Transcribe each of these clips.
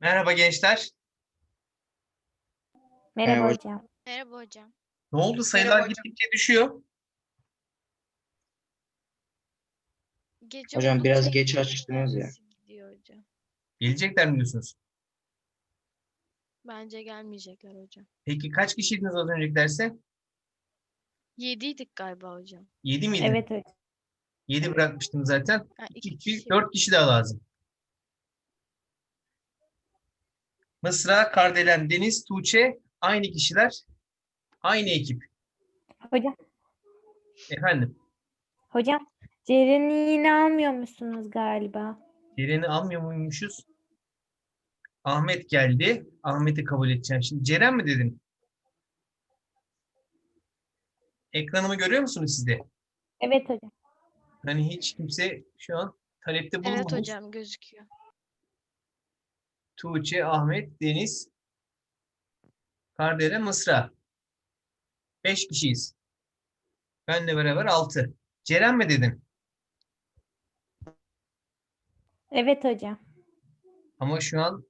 Merhaba gençler. Merhaba Merhaba. hocam. Merhaba hocam. Ne oldu? Sayılar hocam. gittikçe düşüyor. Gece Hocam oldukça biraz geç internet açtınız ya. servisi Gidiyor hocam. Gelecekler mi diyorsunuz? Bence gelmeyecekler hocam. Peki kaç kişiydiniz az önceki derse? Yediydik galiba hocam. 7 miydi? Evet hocam. 7 bırakmıştım zaten. Ha, 2 iki kişi, kişi. 4 kişi daha lazım. Mısra, Kardelen, Deniz, Tuğçe aynı kişiler. Aynı ekip. Hocam, Efendim. hocam Ceren'i yine almıyor musunuz galiba? Ceren'i almıyor muymuşuz? Ahmet geldi. Ahmet'i kabul edeceğim. Şimdi Ceren mi dedim? Ekranımı görüyor musunuz siz de? Evet hocam. Hani hiç kimse şu an talepte bulunmamış. Evet hocam gözüküyor. Tuğçe, Ahmet, Deniz, Kardelen, Mısra. Beş kişiyiz. Benle beraber altı. Ceren mi dedin? Evet hocam. Ama şu an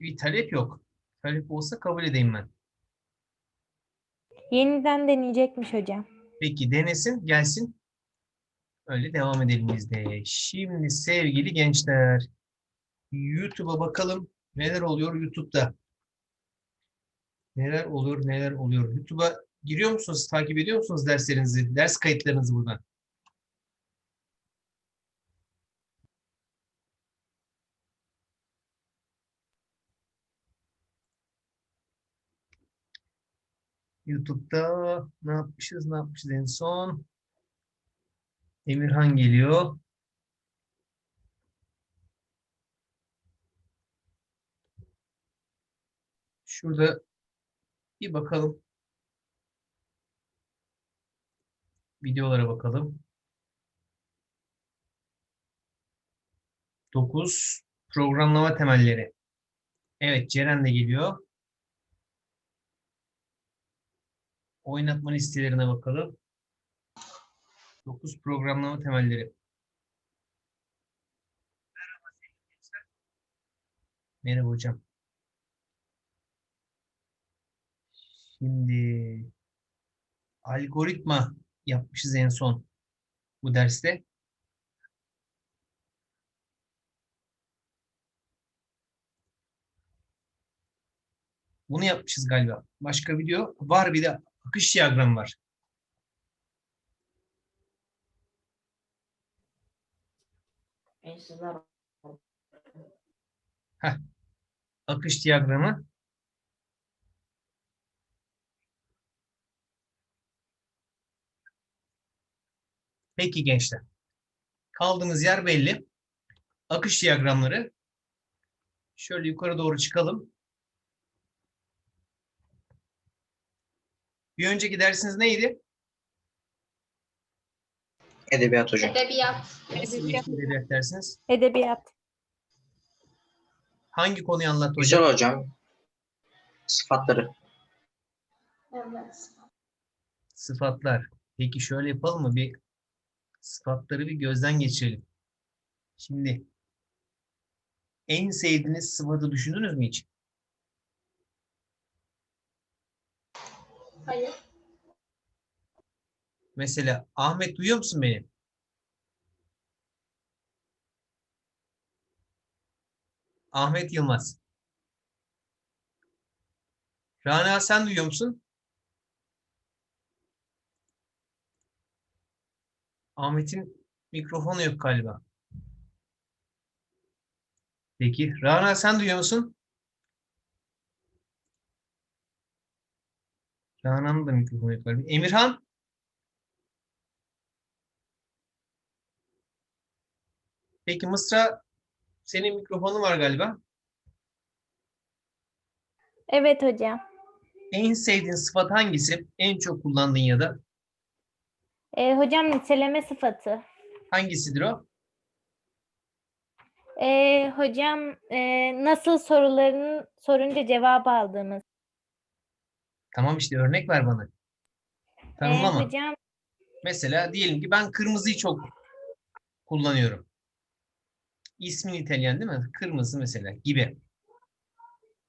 bir talep yok. Talep olsa kabul edeyim ben. Yeniden deneyecekmiş hocam. Peki denesin, gelsin. Öyle devam edelim biz de. Şimdi sevgili gençler, YouTube'a bakalım neler oluyor YouTube'da. Neler oluyor, neler oluyor. YouTube'a giriyor musunuz, takip ediyor musunuz derslerinizi, ders kayıtlarınızı buradan? YouTube'da ne yapmışız, ne yapmışız en son? Emirhan geliyor. Şurada bir bakalım. Videolara bakalım. 9 programlama temelleri. Evet Ceren de geliyor. Oynatma listelerine bakalım. 9 programlama temelleri. Merhaba hocam. Şimdi algoritma yapmışız en son bu derste. Bunu yapmışız galiba. Başka video var bir de akış diyagramı var. Akış diyagramı. Peki gençler. Kaldığımız yer belli. Akış diyagramları. Şöyle yukarı doğru çıkalım. Bir önceki dersiniz neydi? Edebiyat hocam. Edebiyat. Bir edebiyat dersiniz? Edebiyat. Hangi konuyu anlattı hocam? Güzel hocam. Sıfatları. Evet. Sıfatlar. Peki şöyle yapalım mı? Bir sıfatları bir gözden geçirelim. Şimdi en sevdiğiniz sıfatı düşündünüz mü hiç? Hayır. Mesela Ahmet duyuyor musun beni? Ahmet Yılmaz. Rana sen duyuyor musun? Ahmet'in mikrofonu yok galiba. Peki. Rana sen duyuyor musun? Rana'nın da mikrofonu yok galiba. Emirhan? Peki Mısra senin mikrofonun var galiba. Evet hocam. En sevdiğin sıfat hangisi? En çok kullandığın ya da Ee, hocam niteleme sıfatı. hangisidir o? Ee, hocam e, nasıl sorularını sorunca cevap aldığımız. Tamam işte örnek ver bana. Tanımlama. hocam Mesela diyelim ki ben kırmızıyı çok kullanıyorum. İsmi İtalyan değil mi? Kırmızı mesela gibi.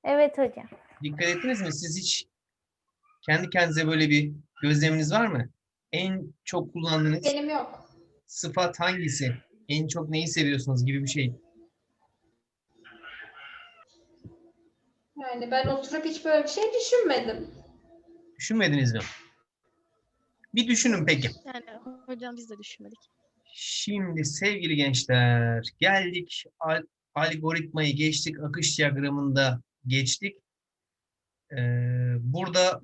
Evet hocam. Dikkat ettiniz mi? Siz hiç kendi kendinize böyle bir gözleminiz var mı? En çok kullandığınız Benim yok. sıfat hangisi? En çok neyi seviyorsunuz gibi bir şey. Yani ben oturup hiç böyle bir şey düşünmedim. Düşünmediniz mi? Bir düşünün peki. Yani hocam biz de düşünmedik. Şimdi sevgili gençler geldik al- algoritmayı geçtik akış diyagramında geçtik. Ee, burada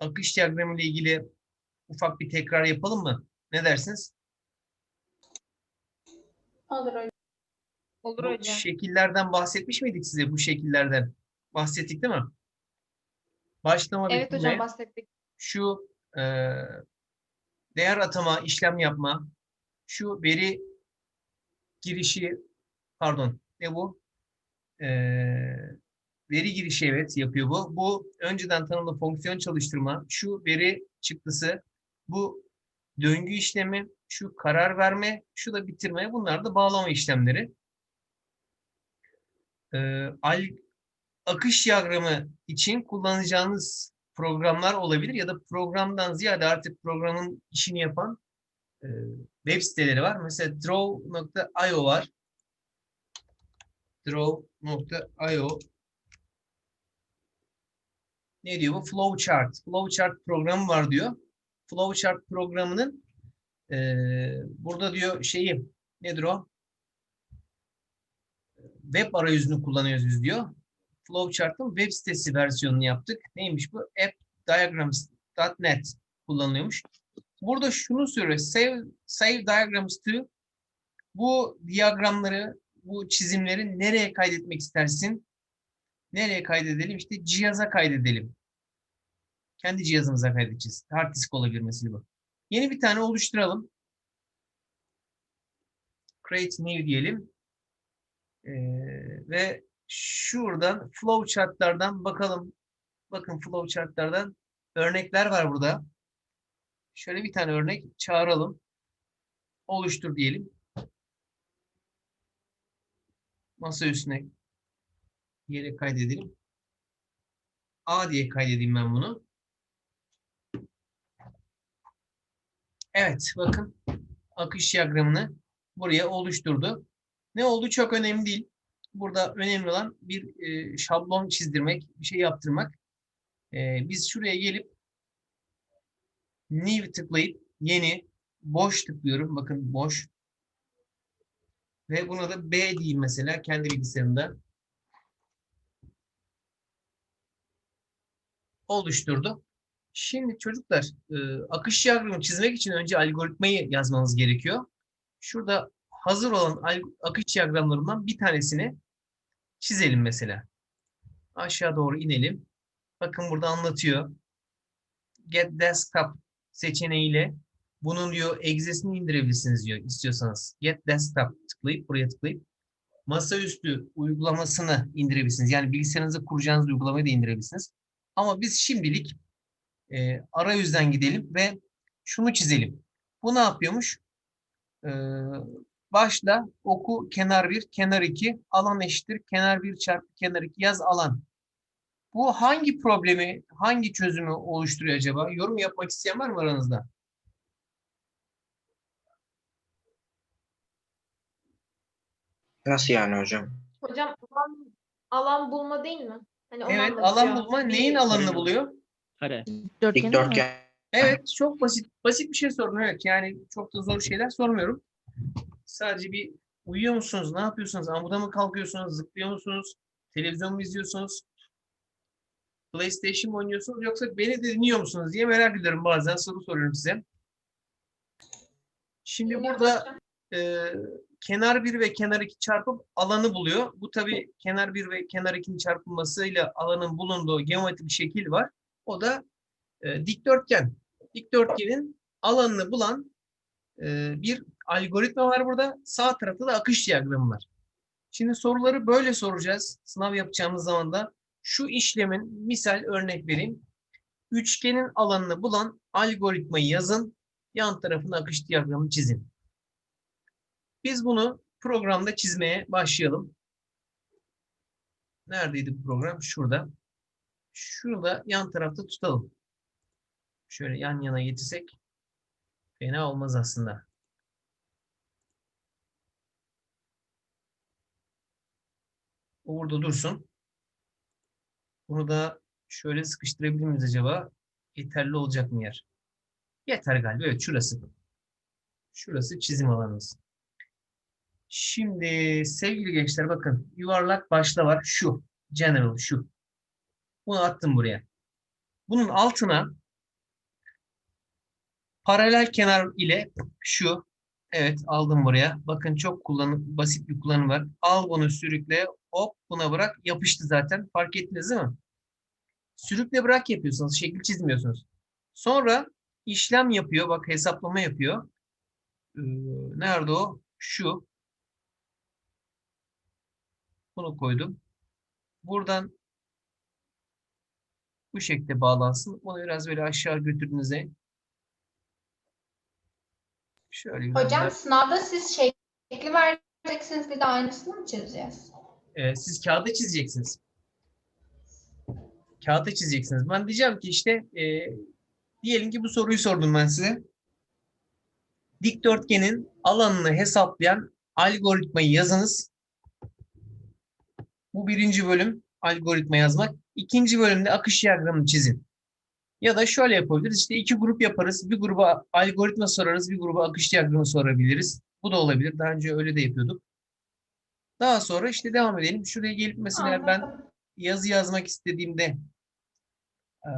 akış diyagramı ile ilgili ufak bir tekrar yapalım mı? Ne dersiniz? Olur hocam. Olur Bu hocam. şekillerden bahsetmiş miydik size bu şekillerden? Bahsettik değil mi? Başlama Evet bitirme, hocam bahsettik. şu e, değer atama, işlem yapma, şu veri girişi, pardon, ne bu? E, veri girişi evet yapıyor bu. Bu önceden tanımlı fonksiyon çalıştırma, şu veri çıktısı, bu döngü işlemi, şu karar verme, şu da bitirme. Bunlar da bağlama işlemleri. E, al, akış diyagramı için kullanacağınız programlar olabilir ya da programdan ziyade artık programın işini yapan e, web siteleri var. Mesela draw.io var. Draw.io ne diyor bu? Flowchart. Flowchart programı var diyor. Flowchart programının e, burada diyor şeyi nedir o? Web arayüzünü kullanıyoruz diyor. Flowchart'ın web sitesi versiyonunu yaptık. Neymiş bu? appdiagrams.net kullanılıyormuş. Burada şunu söylüyor. Save, save diagrams to bu diyagramları, bu çizimleri nereye kaydetmek istersin? Nereye kaydedelim? İşte cihaza kaydedelim. Kendi cihazımıza kaydedeceğiz. Hard disk olabilir mesela bu. Yeni bir tane oluşturalım. Create new diyelim. Ee, ve şuradan flowchartlardan bakalım. Bakın flowchartlardan örnekler var burada. Şöyle bir tane örnek çağıralım. Oluştur diyelim. Masa üstüne yere kaydedelim. A diye kaydedeyim ben bunu. Evet bakın akış diyagramını buraya oluşturdu. Ne oldu çok önemli değil. Burada önemli olan bir e, şablon çizdirmek, bir şey yaptırmak. E, biz şuraya gelip new tıklayıp yeni boş tıklıyorum. Bakın boş. Ve buna da B diyeyim mesela kendi bilgisayarımda. Oluşturdu. Şimdi çocuklar e, akış diyagramı çizmek için önce algoritmayı yazmanız gerekiyor. Şurada hazır olan akış diyagramlarından bir tanesini çizelim mesela. Aşağı doğru inelim. Bakın burada anlatıyor. Get Desktop seçeneğiyle bunun diyor egzesini indirebilirsiniz diyor istiyorsanız. Get Desktop tıklayıp buraya tıklayıp masaüstü uygulamasını indirebilirsiniz. Yani bilgisayarınıza kuracağınız uygulamayı da indirebilirsiniz. Ama biz şimdilik e, arayüzden gidelim ve şunu çizelim. Bu ne yapıyormuş? Ee, başla oku kenar 1, kenar 2, alan eşittir kenar 1 çarpı kenar 2 yaz alan. Bu hangi problemi, hangi çözümü oluşturuyor acaba? Yorum yapmak isteyen var mı aranızda? Nasıl yani hocam? Hocam alan, alan bulma değil mi? Hani Evet, alan bulma neyin alanını buluyor? Kare. Dikdörtgen. Evet, çok basit. Basit bir şey sordum. Evet, yani çok da zor şeyler sormuyorum. Sadece bir uyuyor musunuz? Ne yapıyorsunuz? Amuda mı kalkıyorsunuz? Zıplıyor musunuz? Televizyon mu izliyorsunuz? PlayStation mı oynuyorsunuz? Yoksa beni de dinliyor musunuz diye merak ediyorum bazen. Soru soruyorum size. Şimdi burada e, kenar 1 ve kenar 2 çarpıp alanı buluyor. Bu tabii kenar 1 ve kenar 2'nin çarpılmasıyla alanın bulunduğu geometrik şekil var. O da e, dikdörtgen. Dikdörtgenin alanını bulan e, bir algoritma var burada. Sağ tarafta da akış diyagramı var. Şimdi soruları böyle soracağız. Sınav yapacağımız zaman da şu işlemin misal örnek vereyim. Üçgenin alanını bulan algoritmayı yazın. Yan tarafına akış diyagramı çizin. Biz bunu programda çizmeye başlayalım. Neredeydi bu program? Şurada. Şurada yan tarafta tutalım. Şöyle yan yana getirsek fena olmaz aslında. O burada dursun. Bunu da şöyle sıkıştırabilir miyiz acaba? Yeterli olacak mı yer? Yeter galiba. Evet şurası. Şurası çizim alanımız. Şimdi sevgili gençler bakın yuvarlak başla var şu. General şu. Bunu attım buraya. Bunun altına paralel kenar ile şu. Evet aldım buraya. Bakın çok kullanım, basit bir kullanım var. Al bunu sürükle hop buna bırak yapıştı zaten. Fark ettiniz değil mi? Sürükle bırak yapıyorsunuz. Şekil çizmiyorsunuz. Sonra işlem yapıyor. Bak hesaplama yapıyor. Ee, nerede o? Şu. Bunu koydum. Buradan bu şekilde bağlansın. Onu biraz böyle aşağı götürdüğünüzde şöyle biraz Hocam daha- sınavda siz şekli vereceksiniz bir de aynısını mı çizeceğiz? Ee, siz kağıda çizeceksiniz. Kağıda çizeceksiniz. Ben diyeceğim ki işte e, diyelim ki bu soruyu sordum ben size. Dikdörtgenin alanını hesaplayan algoritmayı yazınız. Bu birinci bölüm algoritma yazmak. İkinci bölümde akış diyagramını çizin. Ya da şöyle yapabiliriz. İşte iki grup yaparız. Bir gruba algoritma sorarız. Bir gruba akış diyagramı sorabiliriz. Bu da olabilir. Daha önce öyle de yapıyorduk. Daha sonra işte devam edelim. Şuraya gelip mesela ben Anladım. yazı yazmak istediğimde eee,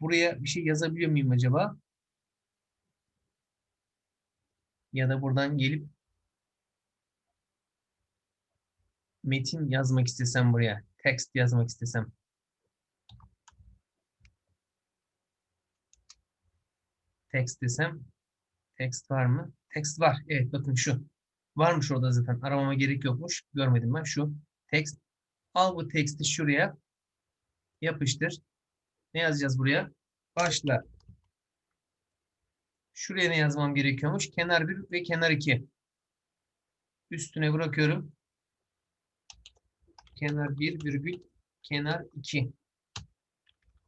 buraya bir şey yazabiliyor muyum acaba? Ya da buradan gelip metin yazmak istesem buraya, text yazmak istesem. Text desem, text var mı? Text var. Evet bakın şu. Varmış orada zaten. Aramama gerek yokmuş. Görmedim ben. Şu. Text. Al bu teksti şuraya. Yapıştır. Ne yazacağız buraya? Başla. Şuraya ne yazmam gerekiyormuş? Kenar 1 ve kenar 2. Üstüne bırakıyorum. Kenar 1 virgül kenar 2.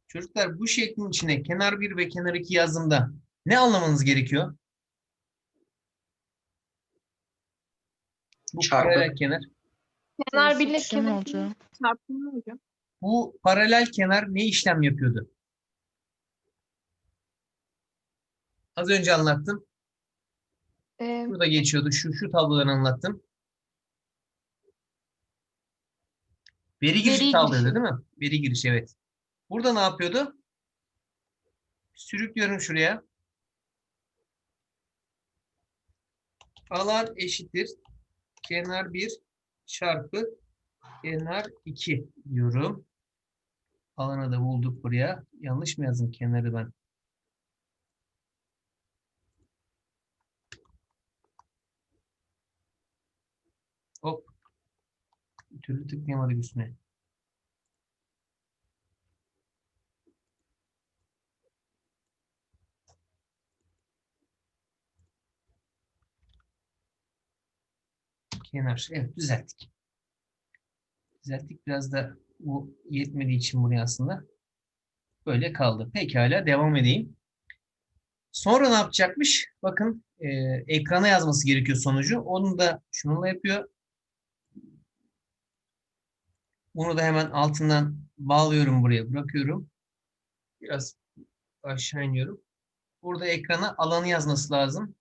Çocuklar bu şeklin içine kenar 1 ve kenar 2 yazdığımda ne anlamanız gerekiyor? Bu Çarpı. paralel kenar. Kenar birle Kesişim kenar olacak. çarpımı hocam. Bu paralel kenar ne işlem yapıyordu? Az önce anlattım. Ee, Burada geçiyordu. Şu şu tabloları anlattım. Veri girişi Veri tablıydı girişi. değil mi? Veri girişi evet. Burada ne yapıyordu? Sürüklüyorum şuraya. Alan eşittir. Kenar 1 çarpı kenar 2 diyorum. Alanı da bulduk buraya. Yanlış mı yazdım kenarı ben? Hop. Bir türlü tıklayamadık üstüne. Kenar. Evet düzelttik. Düzelttik. Biraz da bu yetmediği için buraya aslında böyle kaldı. Pekala devam edeyim. Sonra ne yapacakmış? Bakın e, ekrana yazması gerekiyor sonucu. Onu da şununla yapıyor. Bunu da hemen altından bağlıyorum buraya bırakıyorum. Biraz aşağı iniyorum. Burada ekrana alanı yazması lazım.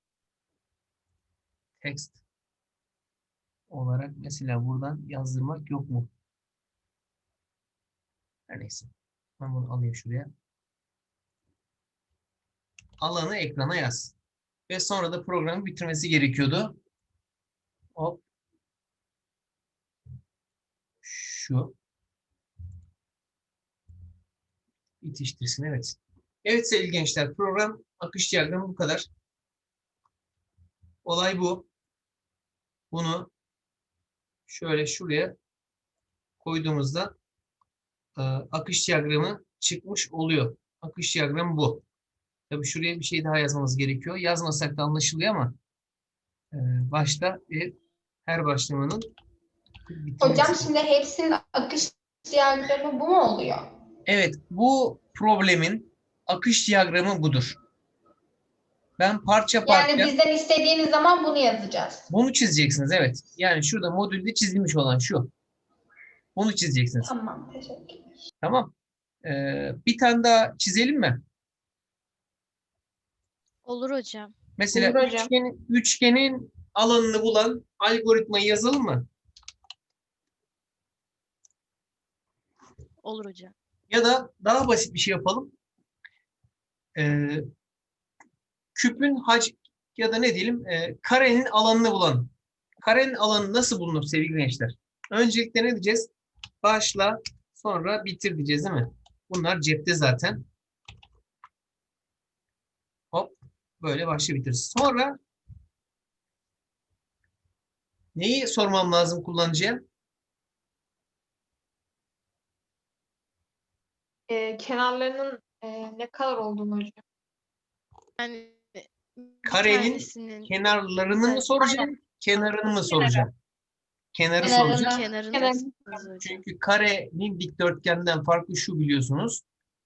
Text olarak mesela buradan yazdırmak yok mu? Her neyse. Ben bunu alayım şuraya. Alanı ekrana yaz. Ve sonra da programı bitirmesi gerekiyordu. Hop. Şu. Bitiştirsin evet. Evet sevgili gençler program akış diyagramı bu kadar. Olay bu. Bunu şöyle şuraya koyduğumuzda e, akış diyagramı çıkmış oluyor. Akış diyagramı bu. Tabii şuraya bir şey daha yazmamız gerekiyor. Yazmasak da anlaşılıyor ama e, başta bir Her başlamanın. Hocam şimdi hepsinin akış diyagramı bu mu oluyor? Evet, bu problemin akış diyagramı budur. Ben parça parça Yani bizden istediğiniz zaman bunu yazacağız. bunu çizeceksiniz. Evet. Yani şurada modülde çizilmiş olan şu. Bunu çizeceksiniz. Tamam, teşekkürler. Tamam. Ee, bir tane daha çizelim mi? Olur hocam. Mesela Olur hocam. üçgenin, üçgenin alanını bulan algoritmayı yazalım mı? Olur hocam. Ya da daha basit bir şey yapalım. Ee, küpün hac ya da ne diyelim e, karenin alanını bulan. Karenin alanı nasıl bulunur sevgili gençler? Öncelikle ne diyeceğiz? Başla sonra bitir diyeceğiz değil mi? Bunlar cepte zaten. Hop böyle başla bitir. Sonra neyi sormam lazım kullanıcıya? Ee, kenarlarının e, ne kadar olduğunu hocam. Yani Karenin Kenarlarını mı soracağım? Kenarını mı soracağım? Kenarı Kenarını. soracağım. kenarını hocam. Çünkü karenin dikdörtgenden farkı şu biliyorsunuz.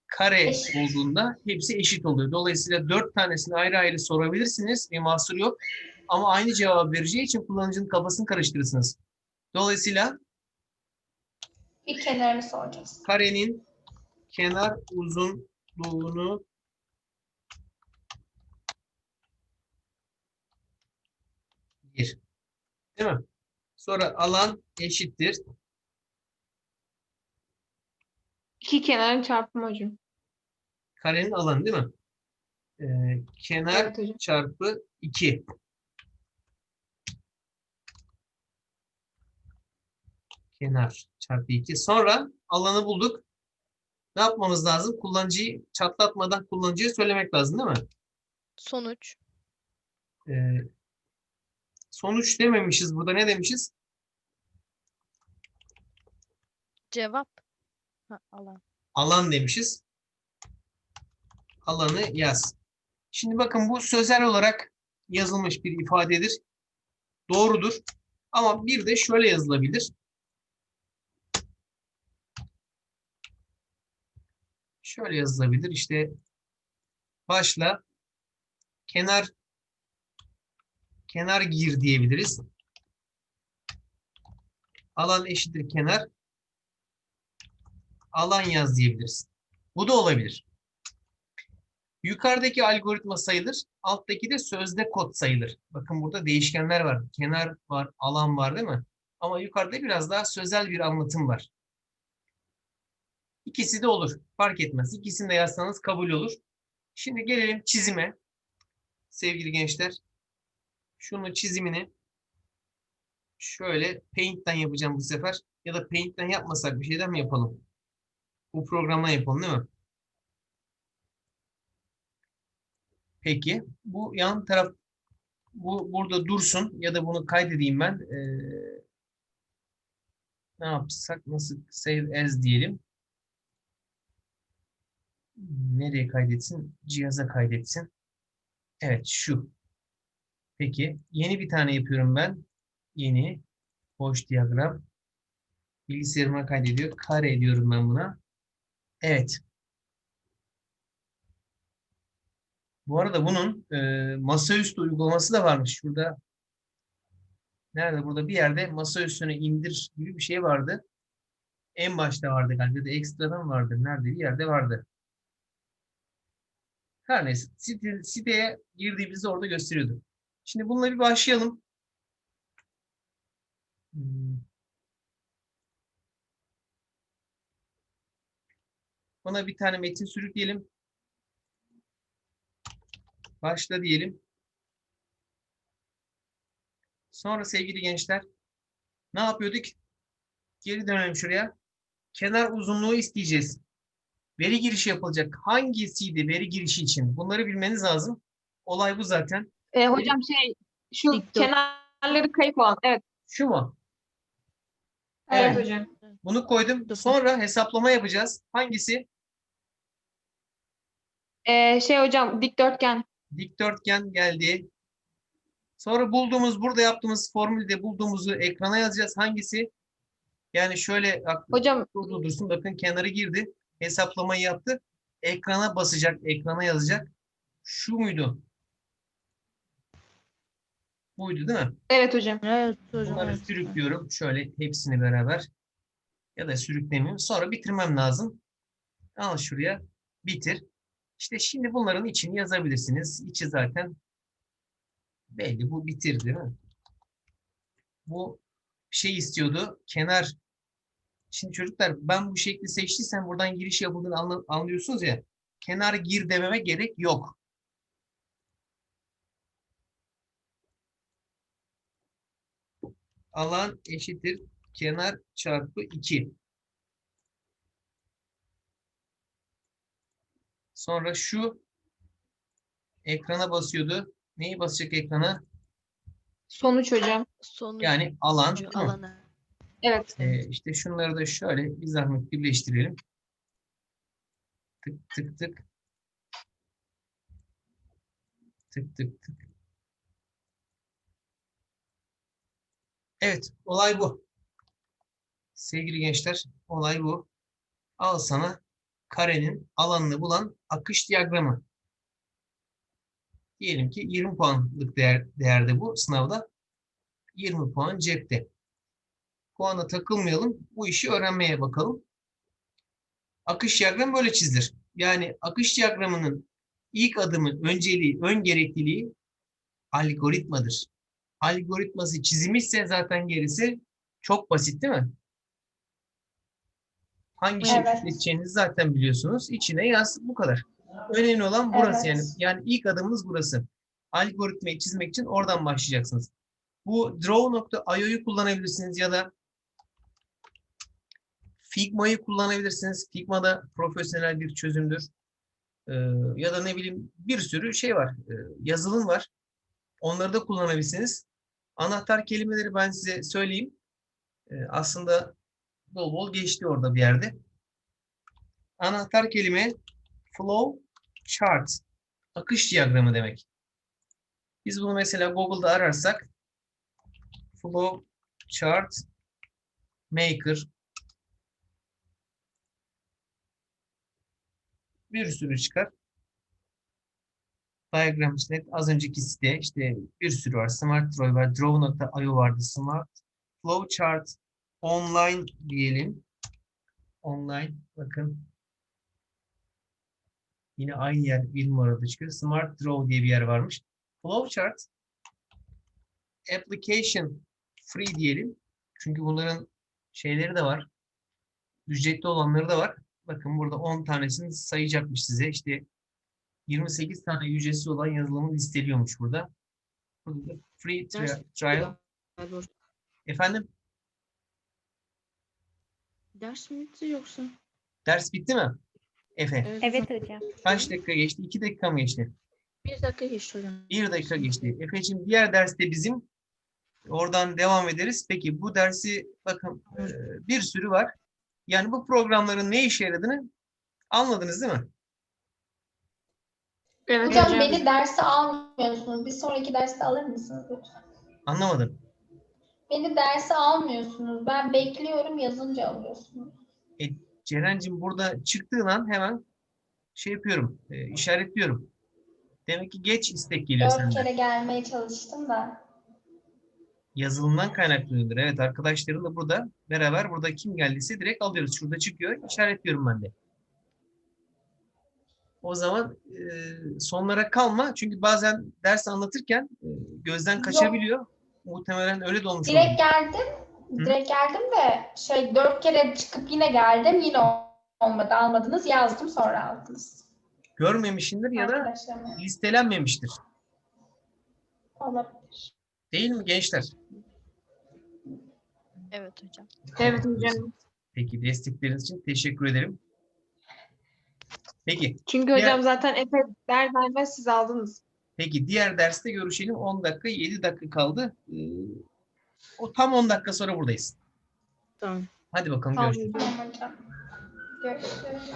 Kare Eşit. olduğunda hepsi eşit oluyor. Dolayısıyla dört tanesini ayrı ayrı sorabilirsiniz. Bir mahsur yok. Ama aynı cevabı vereceği için kullanıcının kafasını karıştırırsınız. Dolayısıyla Bir kenarını soracağız. karenin kenar uzunluğunu bir. Değil mi? Sonra alan eşittir. İki kenarın çarpımı hocam. Karenin alanı değil mi? Ee, kenar Evet hocam. çarpı 2. Kenar çarpı 2. Sonra alanı bulduk. Ne yapmamız lazım? Kullanıcıyı çatlatmadan kullanıcıya söylemek lazım değil mi? Sonuç. Ee, sonuç dememişiz. Burada ne demişiz? Cevap. Ha, alan. Alan demişiz. Alanı yaz. Şimdi bakın bu sözel olarak yazılmış bir ifadedir. Doğrudur. Ama bir de şöyle yazılabilir. Şöyle yazılabilir. İşte başla kenar kenar gir diyebiliriz. Alan eşittir kenar alan yaz diyebiliriz. Bu da olabilir. Yukarıdaki algoritma sayılır, alttaki de sözde kod sayılır. Bakın burada değişkenler var. Kenar var, alan var değil mi? Ama yukarıda biraz daha sözel bir anlatım var. İkisi de olur. Fark etmez. İkisini de yazsanız kabul olur. Şimdi gelelim çizime. Sevgili gençler. Şunu çizimini şöyle Paint'ten yapacağım bu sefer. Ya da Paint'ten yapmasak bir şeyden mi yapalım? Bu programdan yapalım değil mi? Peki. Bu yan taraf bu burada dursun ya da bunu kaydedeyim ben. Ee, ne yapsak? Nasıl save as diyelim. Nereye kaydetsin? Cihaza kaydetsin. Evet şu. Peki. Yeni bir tane yapıyorum ben. Yeni. Boş diyagram. Bilgisayarıma kaydediyor. Kare diyorum ben buna. Evet. Bu arada bunun e, masaüstü uygulaması da varmış. Şurada nerede? Burada bir yerde masaüstüne indir gibi bir şey vardı. En başta vardı galiba. Da ekstradan vardı. Nerede? Bir yerde vardı. Her neyse. Site, siteye girdiğimizde orada gösteriyordu. Şimdi bununla bir başlayalım. Buna bir tane metin sürükleyelim. Başla diyelim. Sonra sevgili gençler ne yapıyorduk? Geri dönelim şuraya. Kenar uzunluğu isteyeceğiz. Veri girişi yapılacak. Hangisiydi veri girişi için? Bunları bilmeniz lazım. Olay bu zaten. Ee, hocam şey şu Dikdört- kenarları kayıp olan. Evet. Şu mu? Evet, Evet. hocam. Bunu koydum. Sonra hesaplama yapacağız. Hangisi? Ee, şey hocam dikdörtgen. Dikdörtgen geldi. Sonra bulduğumuz, burada yaptığımız formülde bulduğumuzu ekrana yazacağız. Hangisi? Yani şöyle Hocam dursun. Bakın kenarı girdi. Hesaplamayı yaptı. Ekrana basacak, ekrana yazacak. Şu muydu? Buydu değil mi? evet hocam. Evet hocam. Bunları evet. sürüklüyorum. Şöyle hepsini beraber. Ya da sürüklemiyorum. Sonra bitirmem lazım. Al şuraya. Bitir. İşte şimdi bunların içini yazabilirsiniz. İçi zaten belli. Bu bitir değil mi? Bu şey istiyordu. Kenar. Şimdi çocuklar ben bu şekli seçtiysem buradan giriş yapıldığını anlıyorsunuz ya. Kenar gir dememe gerek yok. Alan eşittir kenar çarpı 2. Sonra şu ekrana basıyordu. Neyi basacak ekrana? Sonuç hocam. Sonucu Yani alan. alanı. Evet. Ee, işte şunları da şöyle bir zahmet birleştirelim. Tık tık tık. Tık tık tık. Evet, olay bu. Sevgili gençler, olay bu. Al sana karenin alanını bulan akış diyagramı. Diyelim ki 20 puanlık değer, değerde bu sınavda. 20 puan cepte puana takılmayalım. Bu işi öğrenmeye bakalım. Akış diyagramı böyle çizilir. Yani akış diyagramının ilk adımı, önceliği, ön gerekliliği algoritmadır. Algoritması çizilmişse zaten gerisi çok basit değil mi? Hangi şekilde Evet. seçeceğinizi zaten biliyorsunuz. İçine yaz. Bu kadar. Önemli olan burası Evet. yani. Yani ilk adımımız burası. Algoritmayı çizmek için oradan başlayacaksınız. Bu draw.io'yu kullanabilirsiniz ya da Figma'yı kullanabilirsiniz. Figma da profesyonel bir çözümdür. Ee, ya da ne bileyim bir sürü şey var. Ee, yazılım var. Onları da kullanabilirsiniz. Anahtar kelimeleri ben size söyleyeyim. Ee, aslında bol bol geçti orada bir yerde. Anahtar kelime flow chart. Akış diyagramı demek. Biz bunu mesela Google'da ararsak flow chart maker bir sürü çıkar. Diagrams.net az önceki site işte bir sürü var. Smart Draw var. Draw.io vardı. Smart Flowchart online diyelim. Online bakın. Yine aynı yer bir numarada çıkıyor. Smart Draw diye bir yer varmış. Flowchart application free diyelim. Çünkü bunların şeyleri de var. Ücretli olanları da var. Bakın burada 10 tanesini sayacakmış size. İşte 28 tane ücretsiz olan yazılımı listeliyormuş burada. Burada da free tri- trial. Efendim Ders mi bitti yoksa? ders bitti mi? Efe Evet hocam. kaç dakika geçti? 2 dakika mı geçti? Bir dakika geçti hocam. 1 dakika geçti. Efe'cim diğer derste bizim oradan devam ederiz. Peki bu dersi bakın e, bir sürü var. Yani bu programların ne işe yaradığını anladınız değil mi? Evet Hocam, hocam. beni derse almıyorsunuz. Bir sonraki derste alır mısınız lütfen? Anlamadım. Beni derse almıyorsunuz. Ben bekliyorum yazınca alıyorsunuz. Ceren'cim burada çıktığın an hemen şey yapıyorum, e, işaretliyorum. Demek ki geç istek geliyor Dört senden. kere gelmeye çalıştım da. Yazılımdan kaynaklanıyordur. Evet arkadaşlarım da burada beraber burada kim geldiyse direkt alıyoruz. Şurada çıkıyor, işaretliyorum ben de. O zaman e, sonlara kalma. Çünkü bazen ders anlatırken e, gözden kaçabiliyor. Muhtemelen öyle de olmuş Direkt olur. geldim. Direkt geldim de şey dört kere çıkıp yine geldim. Yine olmadı. Almadınız. Yazdım sonra aldınız. Görmemişindir ya da listelenmemiştir. Olabilir. Değil mi gençler? Evet hocam. Evet hocam. Peki destekleriniz için teşekkür ederim. Peki, Çünkü Diğer- hocam zaten Efe der vermez siz aldınız. peki diğer derste görüşelim. 10 dakika, 7 dakika kaldı. Ee, o tam 10 dakika sonra buradayız. Tamam. Hadi bakalım Tamam görüşürüz. Tamam hocam. Görüşürüz.